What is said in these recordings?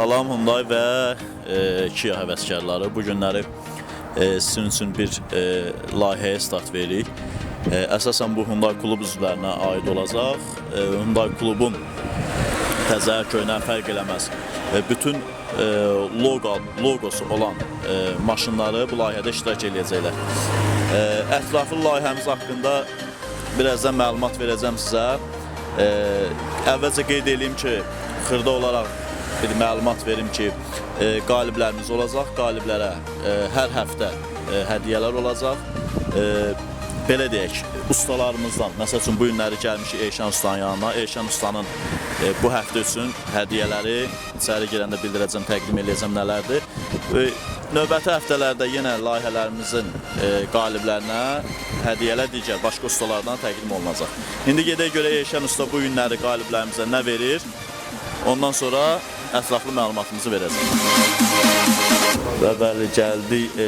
Salam Hyundai və e, Kia həvəskarları. Bu günləri e, sizin üçün bir e, layihəyə start veririk. E, əsasən bu Hyundai klub üzvlərinə aid olacaq. E, Hyundai klubun təzə köhnə fərq eləməz. E, bütün e, logo logosu olan e, maşınları bu layihədə iştirak edəcəklər. E, ətraflı layihəmiz haqqında birazdan məlumat verəcəm sizə. E, əvvəlcə qeyd edeyim ki, xırda olaraq bir məlumat verim ki, e, qaliblərimiz olacaq. Qaliblərə e, hər həftə e, hədiyyələr olacaq. E, belə deyək, ustalarımızdan, məsəl üçün bu günləri gəlmişik Eyşan ustanın yanına. Eyşan ustanın e, bu həftə üçün hədiyyələri içəri girəndə bildirəcəm, təqdim edəcəm nələrdir. E, növbəti həftələrdə yenə layihələrimizin e, qaliblərinə hədiyyələr digər başqa ustalardan təqdim olunacaq. İndi gedək görə Eyşan usta bu günləri qaliblərimizə nə verir? Ondan sonra ətraflı məlumatımızı verəcəm. Və bəli gəldik.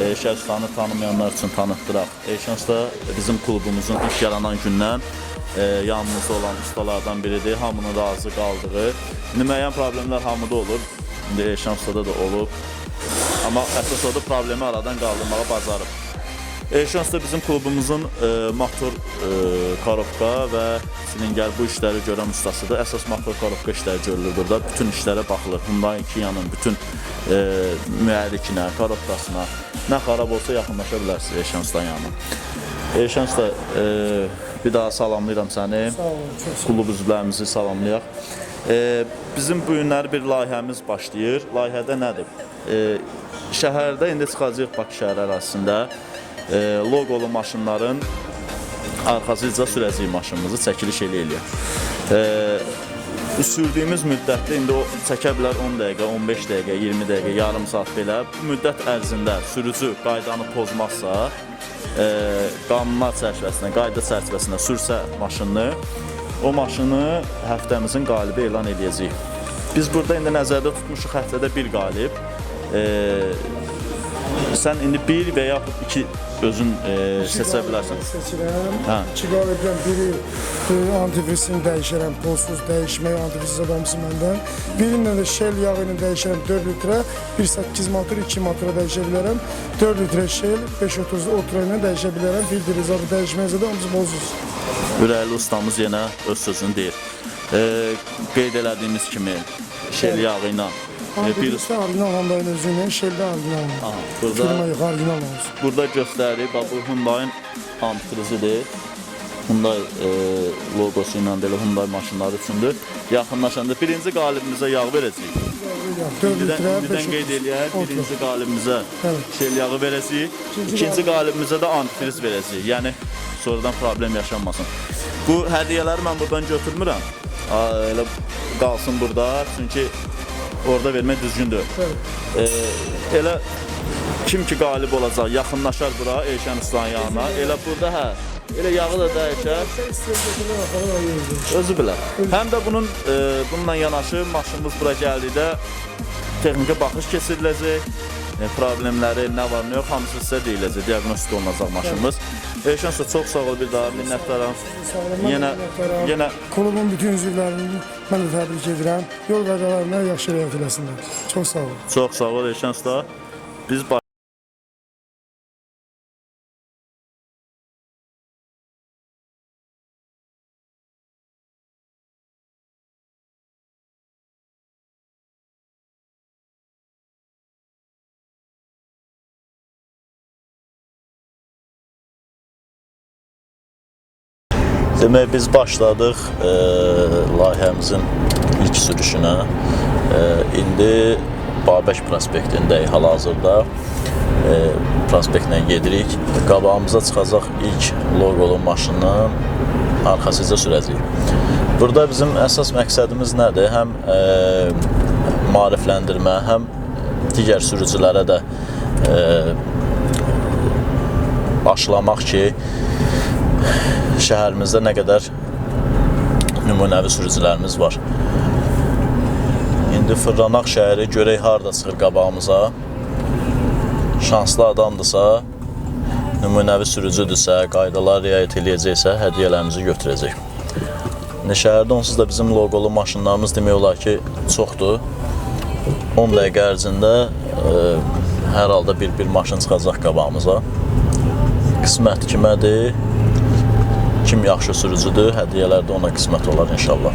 Eşan ustanı tanımayanlar üçün tanıtdıraq. Eşan usta bizim klubumuzun ilk yaranan gündən e, yanımızda olan ustalardan biridir. Hamının razı qaldığı. İndi müəyyən problemlər hamıda olur. İndi Eşan ustada da olub. Amma əsas odur problemi aradan qaldırmağa bacarıb. Eşan usta bizim klubumuzun e, motor e, korobka və silingər bu işləri görən ustasıdır. Əsas motor korobka işləri görülür burada. Bütün işlərə baxılır. Hyundai Kia'nın bütün e, mühərrikinə, korobkasına nə xarab olsa yaxınlaşa bilərsiniz Eşan ustanın yanına. Eşan usta e, bir daha salamlayıram səni. Sağ olun. Klub üzvlərimizi salamlayaq. E, bizim bu günləri bir layihəmiz başlayır. Layihədə nədir? E, şəhərdə indi çıxacağıq Bakı şəhər ərazisində e, loqolu maşınların arxasıca sürəcək maşınımızı çəkiliş eləyək. E, sürdüyümüz müddətdə indi o çəkə bilər 10 dəqiqə, 15 dəqiqə, 20 dəqiqə, yarım saat belə. Bu müddət ərzində sürücü qaydanı pozmazsa, e, qanunlar çərçivəsində, qayda çərçivəsində sürsə maşınını, o maşını həftəmizin qalibi elan edəcəyik. Biz burada indi nəzərdə tutmuşuq həftədə bir qalib. E, sən indi bir yaxud iki özün e, seçə bilərsən. Seçirəm. Hə. Qalibdən biri e, antifrizini dəyişərəm, pulsuz dəyişmək antifriz adamısı məndən. Birində də şel yağı ilə dəyişərəm 4 litrə, 1.8 motor, 2 motora dəyişə bilərəm. 4 litrə şel, 5.30 otra ilə dəyişə bilərəm. Bildiriz abi dəyişməyəcə də hamısı bozuz. Ürəkli ustamız yenə öz sözünü deyir. E, qeyd elədiyimiz kimi şel yağı ilə e, bir Antifrizdə orijinal Honda-nın özü ilə, şeldə orijinal. Aha, burada Firma yox, orijinal olsun. burada göstərir. Bax bu Hyundai-ın antifrizidir. Hyundai e, loqosu ilə belə Hyundai maşınları üçündür. Yaxınlaşanda birinci qalibimizə yağ verəcəyik. 4 İndidən, litrə, indidən 5.30 qeyd eləyək, birinci qalibimizə Evet. şel yağı verəcəyik. İkinci İkinci qalibimizə də antifriz verəcəyik. Yəni sonradan problem yaşanmasın. Bu hədiyyələri mən buradan götürmürəm. A, Elə qalsın burada. Çünki orada vermək düzgündür. Evet. Elə kim ki qalib olacaq, yaxınlaşar bura Elşən Ustanın yanına. Elə burada hə, elə yağı da dəyişər, özü bilər. Həm də bunun e, bununla yanaşı maşınımız bura gəldikdə texniki baxış keçiriləcək. E, problemləri nə var, nə yox, hamısı sizə deyiləcək, diaqnostik olunacaq maşınımız. Elşən usta çox sağ ol bir daha, minnətdaram. Yenə yenə Klubun bütün üzvlərini mən də təbrik edirəm. Yol qəzalarına yaxşı riayət eləsinlər. Çox sağ olun. çox sağ ol Elşən usta. Biz Demək biz başladıq e, layihəmizin ilk sürüşünə. E, indi Babək prospektindəyik hal-hazırda. E, prospektlə gedirik. Qabağımıza çıxacaq ilk loqolu maşının arxasıca sürəcəyik. Burada bizim əsas məqsədimiz nədir? Həm e, maarifləndirmə, həm digər sürücülərə də e, aşılamaq ki, şəhərimizdə nə qədər nümunəvi sürücülərimiz var. İndi Fırlanaq şəhəri görək harda çıxır qabağımıza. Şanslı adamdırsa, nümunəvi sürücüdürsə, qaydalar riayət eləyəcəksə, hədiyyələrimizi götürəcək. İndi şəhərdə onsuz da bizim loqolu maşınlarımız demək olar ki, çoxdur. 10 dəqiqə ərzində e, hər halda bir-bir maşın çıxacaq qabağımıza. Qismət kimədir? Kim yaxşı sürücüdür, hədiyyələr də ona qismət olar inşallah.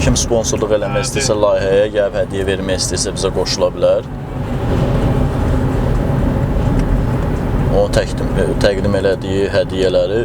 Kim sponsorluq eləmək istəyirsə layihəyə gəlib hədiyyə vermək istəyirsə bizə qoşula bilər. O təqdim, təqdim elədiyi hədiyyələri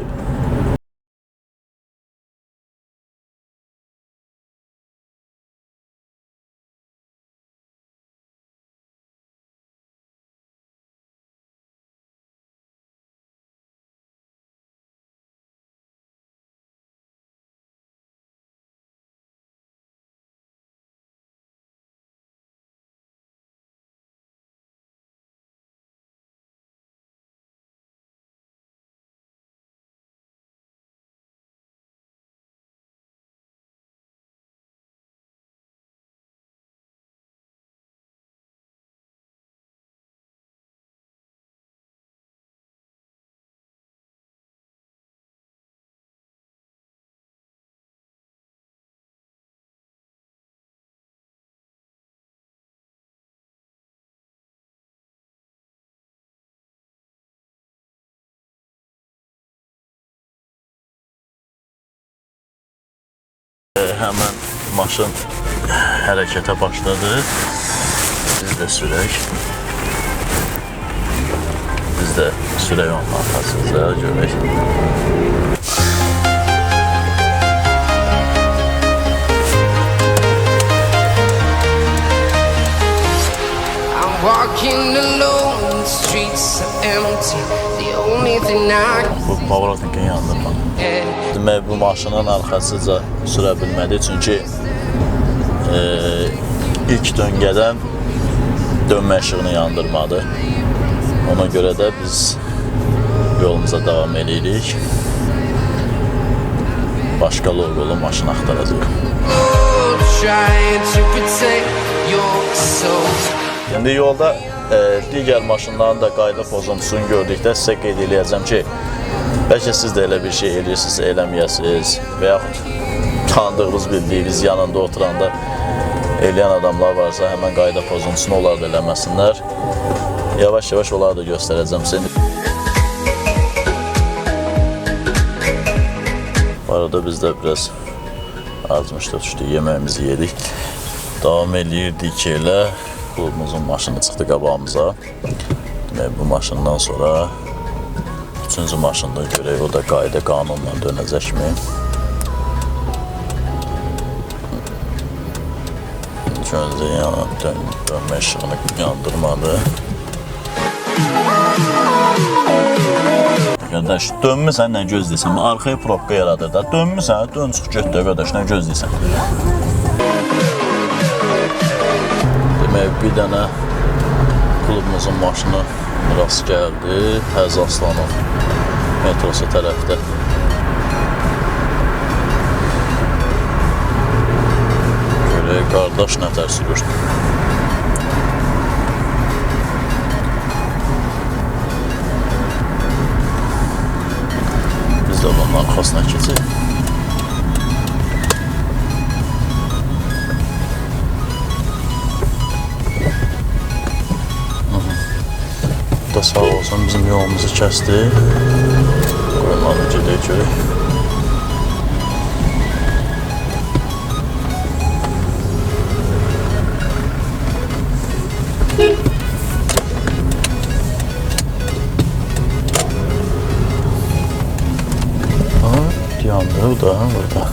Həmən maşın hərəkətə başladı. Biz də sürək. Biz də sürək onun arxasınca görək. Walking alone, the streets are empty. Bu yandırma. can Demək bu maşının arxasıca sürə bilmədi çünki e, ilk döngədən dönmə işığını yandırmadı. Ona görə də biz yolumuza davam edirik. Başqa loqolu maşın axtaracağıq. trying to protect your soul. İndi yolda digər maşınların da qayda pozuntusunu gördükdə sizə qeyd eləyəcəm ki, bəlkə siz də elə bir şey eləyirsiniz, eləməyəsiniz və yaxud tanıdığınız, bildiyiniz yanında oturanda eləyən adamlar varsa həmən qayda pozuntusunu onlar da eləməsinlər. Yavaş-yavaş onları da göstərəcəm sizə. Bu arada biz də biraz acmışda düşdü, yeməyimizi yedik. Davam eləyirdik ki, elə klubumuzun maşını çıxdı qabağımıza. Demək, bu maşından sonra üçüncü maşında görək, o da qayda qanunla dönəcəkmi? Gözdə yana dön, dönmə işığını yandırmadı. Qardaş, dönmüsən nə gözləyirsən? Arxaya probka yaradır da. Dönmüsən, dön çıx get də qardaş, nə gözləyirsən? Demək, bir dənə klubumuzun maşını rast gəldi. Həz Aslanov metrosu tərəfdə. Görək, qardaş nətər sürür. Biz də bunun arxasına keçək. Sağ olsun bizim yolumuzu kəsdi. Qoymalı gedək görək. Aha, da burada.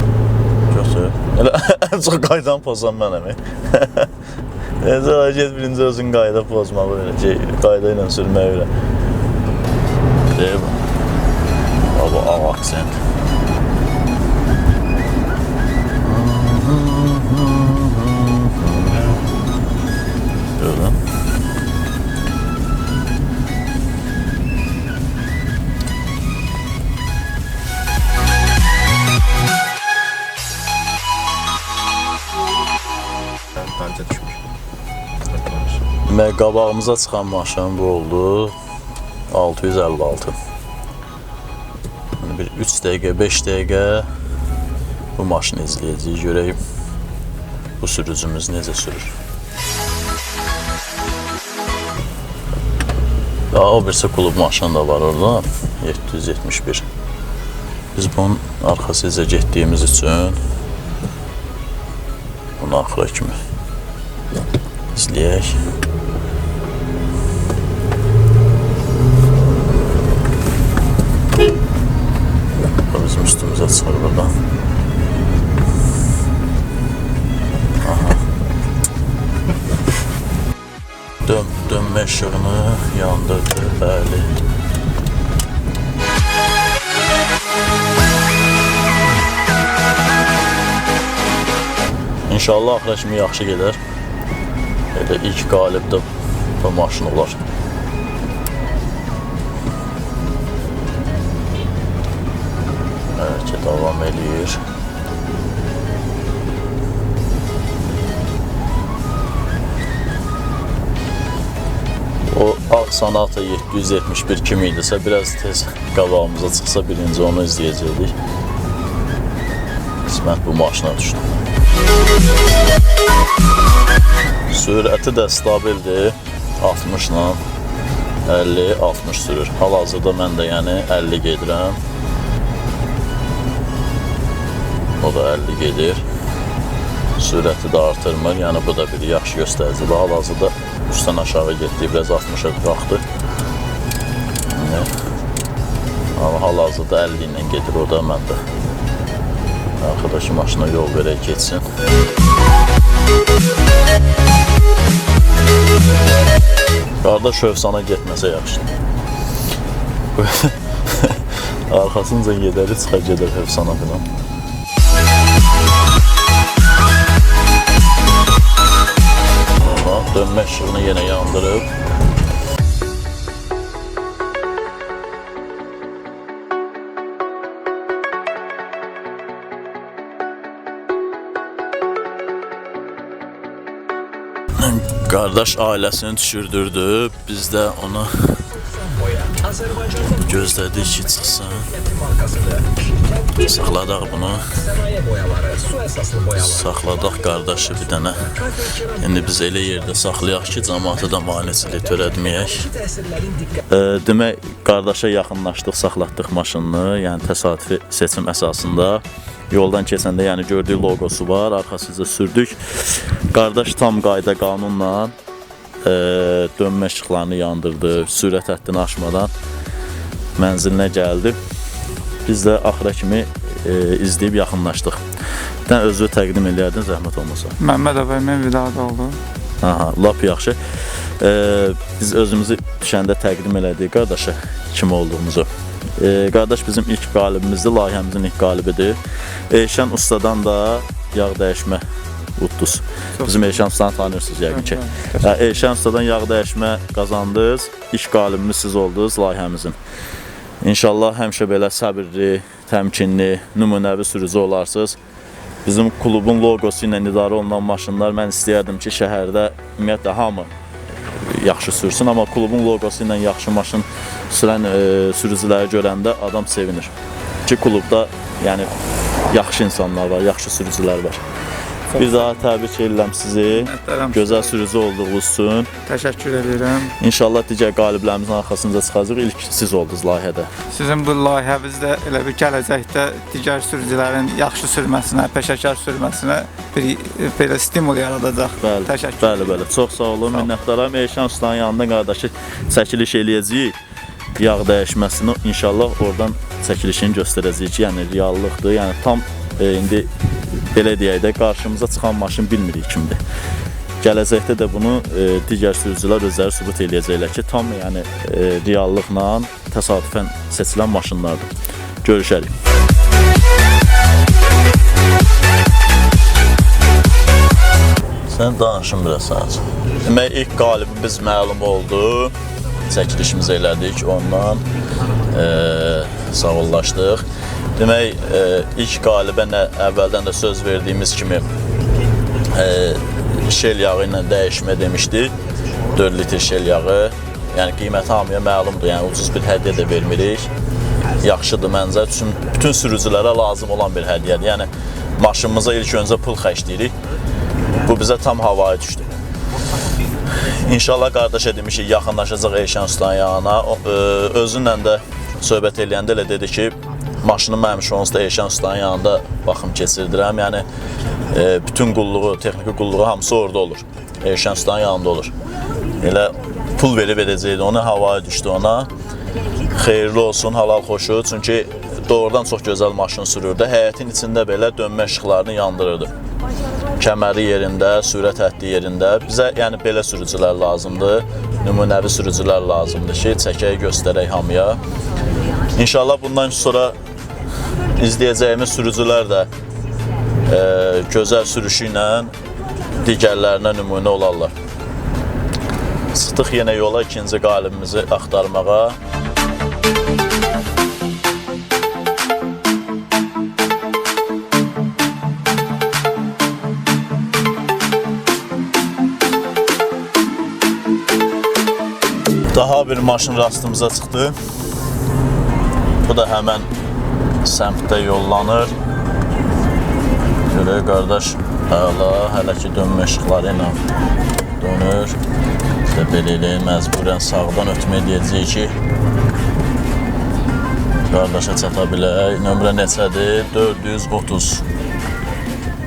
Elə ən çox qaydan pozan mənəm. Necə get birinci özün qayda pozmalı belə ki, qayda ilə sürməyi öyrən. Deyib. Baba ağ aksent. Bence düşmüş. Demək qabağımıza çıxan maşın bu oldu. 656. Yəni bir 3 dəqiqə, 5 dəqiqə bu maşını izləyəcəyik, görək bu sürücümüz necə sürür. Ya, o birisi klub maşını da var orada. 771. Biz bunun arxasıca getdiyimiz üçün bunu axıra kimi O bizim üstümüze çıxır buradan. Aha. Dön, dönmə işığını yandırdı, bəli. İnşallah axıra kimi yaxşı gedər. Elə ilk qalib də bu maşın olar. Bəlkə davam. O Ağ Sanata 771 kimi idisə, biraz tez qabağımıza çıxsa birinci onu izləyəcəkdik. Qismət bu maşına düşdü. Sürəti də stabildir. 60 ilə 50, 60 sürür. Hal-hazırda mən də yəni 50 gedirəm. O da 50 gedir. Sürəti də artırmır. Yəni bu da bir yaxşı göstəricidir. Hal-hazırda üstdən aşağı getdi, biraz 60-a qalxdı. Yəni, Amma hal-hazırda 50 ilə gedir o da mən də. Arkadaşı maşına yol verək getsin. Qardaş Hövsana getməsə yaxşı. Arxasınca gedəri çıxar gedər Hövsana filan. Dönmə işığını yenə yandırıb. Qardaş ailəsini düşürdürdü. Biz də onu gözlədik ki, çıxsın. Saxladaq bunu. Saxladaq qardaşı bir dənə. İndi biz elə yerdə saxlayaq ki, cəmaata da maneçilik törətməyək. E, demək, qardaşa yaxınlaşdıq, saxlatdıq maşınını. Yəni təsadüfi seçim əsasında. Yoldan keçəndə yəni gördüyü loqosu var, arxasıca sürdük. Qardaş tam qayda qanunla e, dönmə işıqlarını yandırdı, sürət həddini aşmadan mənzilinə gəldi. Biz də axıra kimi e, izləyib yaxınlaşdıq. Dən özü təqdim eləyərdin zəhmət olmasa. Məmməd əbəyimin vidadı oldu. Aha, lap yaxşı. E, biz özümüzü düşəndə təqdim elədik qardaşa kim olduğumuzu. E, qardaş bizim ilk qalibimizdir, layihəmizin ilk qalibidir. Eşən ustadan da yağ dəyişmə utduz. Bizim Eşən ustanı tanıyırsınız yəqin ki. Hə, Eşən ustadan yağ dəyişmə qazandınız. İlk qalibimiz siz oldunuz layihəmizin. İnşallah həmişə belə səbirli, təmkinli, nümunəvi sürücü olarsınız. Bizim klubun loqosu ilə idarə olunan maşınlar mən istəyərdim ki, şəhərdə ümumiyyətlə hamı yaxşı sürsün, amma klubun loqosu ilə yaxşı maşın sürən e, sürücüləri görəndə adam sevinir. Ki klubda yəni yaxşı insanlar var, yaxşı sürücülər var. Bir daha təbrik edirəm sizi. Gözəl sürücü olduğunuz üçün. Təşəkkür edirəm. İnşallah digər qaliblərimizin arxasınca çıxacaq. İlk siz oldunuz layihədə. Sizin bu layihənizdə elə bir gələcəkdə digər sürücülərin yaxşı sürməsinə, peşəkar sürməsinə bir belə stimul yaradacaq. Bəli, Təşəkkür. bəli, bəli. Çox sağ olun, minnətdaram. Eyşan ustanın yanında qardaşı çəkiliş eləyəcəyik. Yağ dəyişməsini inşallah oradan çəkilişini göstərəcəyik yəni reallıqdır. Yəni tam e, indi belə deyək də qarşımıza çıxan maşın bilmirik kimdir. Gələcəkdə də bunu e, digər sürücülər özləri sübut eləyəcəklər ki, tam yəni e, reallıqla təsadüfən seçilən maşınlardır. Görüşərik. Sən danışın biraz sadəcə. Demək ilk qalibimiz məlum oldu. Çəkilişimizi elədik, ondan e, sağollaşdıq. Demək e, ilk qalibə nə əvvəldən də söz verdiyimiz kimi e, şel yağı ilə dəyişmə demişdik. 4 litr şel yağı Yəni qiyməti hamıya məlumdur. Yəni ucuz bir hədiyyə də vermirik. Yaxşıdır məncə. Bütün bütün sürücülərə lazım olan bir hədiyyədir. Yəni maşınımıza ilk öncə pul xərcləyirik. Bu bizə tam havaya düşdü. İnşallah qardaşa demişik yaxınlaşacaq Eyşan Ustanın yanına. E, özünlə də söhbət eləyəndə elə dedi ki, maşınım mənim onsuz da Eyşan Ustanın yanında baxım keçirdirəm. Yəni e, bütün qulluğu, texniki qulluğu hamısı orada olur. Eyşan Ustanın yanında olur. Elə pul verib edəcəkdi onu, havaya düşdü ona. Xeyirli olsun, halal xoşu. Çünki doğrudan çox gözəl maşın sürürdü. Həyətin içində belə dönmə işıqlarını yandırırdı. Kəməri yerində, sürət həddi yerində. Bizə yəni belə sürücülər lazımdır. Nümunəvi sürücülər lazımdır ki, çəkək, göstərək hamıya. İnşallah bundan sonra izləyəcəyimiz sürücülər də e, gözəl sürüşü ilə digərlərinə nümunə olarlar. Çıxdıq yenə yola ikinci qalibimizi axtarmağa. Maşın rastımıza çıxdı. Bu da həmən səmtdə yollanır. Görək qardaş, əla, hələ ki dönmə işıqları ilə dönür. Də belə elə məcburən sağdan ötmə edəcəyik ki, qardaşa çata bilək. Nömrə neçədir? 430.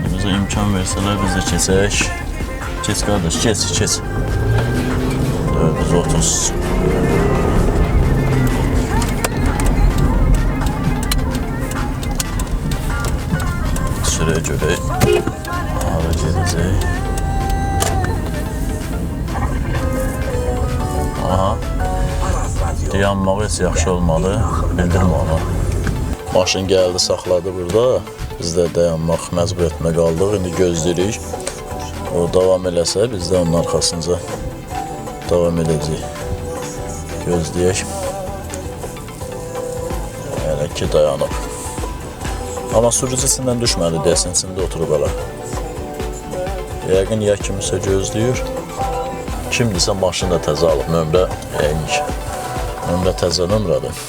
Bizə imkan versələr biz də keçək. Keç qardaş, keç, keç. 430. Sürə görək. Hara gedəcək? Aha. Dayanmağı heç yaxşı olmadı. Bildirmə ona. Maşın gəldi, saxladı burada. Biz də dayanmaq məcburiyyətində qaldıq. İndi gözləyirik. O davam eləsə biz də onun arxasınca davam edəcəyik. Gözləyək. Hələ ki dayanıb. Amma sürücü içindən düşmədi desin, içində oturub hələ. Yəqin ya kimisə gözləyir. Kimdirsə maşını da təzə alıb, nömrə yəqin ki. Nömrə təzə nömrədir.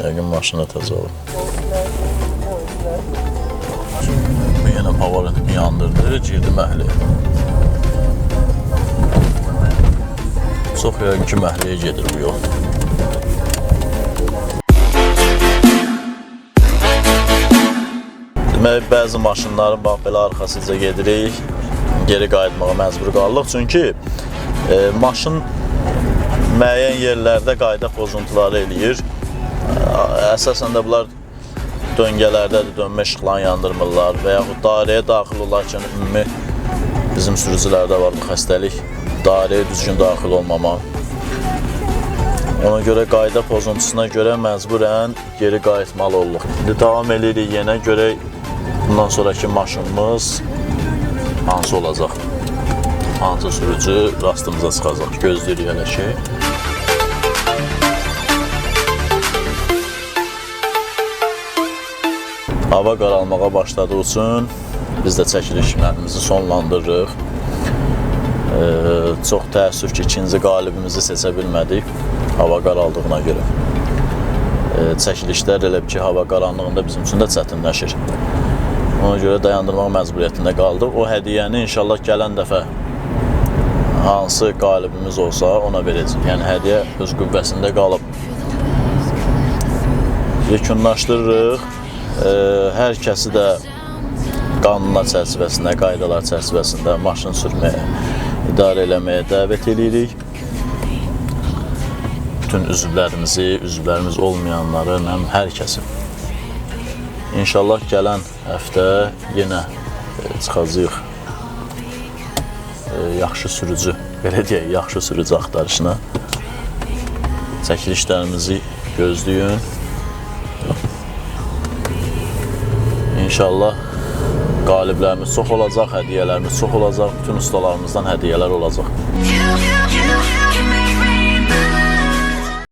Yəqin maşını da təzə alıb. Pavarını yandırdı, girdi məhliyə. Çox yəqin ki, məhliyə gedir bu yol. Demək, bəzi maşınların bax belə arxasıca gedirik, geri qayıtmağa məcbur qaldıq. Çünki e, maşın müəyyən yerlərdə qayda pozuntuları eləyir. E, Əsasən də bunlar döngələrdədir, dönmə işıqlarını yandırmırlar və yaxud dairəyə daxil olarkən ümumi bizim sürücülərdə var bu xəstəlik. Dairəyə düzgün daxil olmama. Ona görə qayda pozuntusuna görə məcburən geri qayıtmalı olduq. İndi davam edirik yenə görək bundan sonraki maşınımız hansı olacaq? Hansı sürücü rastımıza çıxacaq? Gözləyirik hələ ki. Hava qaralmağa başladığı üçün biz də çəkiliş işlərimizi sonlandırırıq. Çox təəssüf ki, ikinci qalibimizi seçə bilmədik hava qaraldığına görə. Çəkilişlər elə ki, hava qaranlığında bizim üçün də çətinləşir. Ona görə dayandırmaq məcburiyyətində qaldıq. O hədiyyəni inşallah gələn dəfə hansı qalibimiz olsa ona verəcəyik. Yəni hədiyyə öz qüvvəsində qalıb. Yekunlaşdırırıq. Ee, hər kəsi də qanunlar çərçivəsində, qaydalar çərçivəsində maşın sürməyə, idarə eləməyə dəvət edirik. Bütün üzvlərimizi, üzvlərimiz olmayanları, həm hər kəsi. İnşallah gələn həftə yenə e, çıxacağıq e, yaxşı sürücü, belə deyək, yaxşı sürücü axtarışına. Çəkilişlərimizi gözləyin. İnşallah qaliblərimiz çox olacaq, hədiyyələrimiz çox olacaq, bütün ustalarımızdan hədiyyələr olacaq.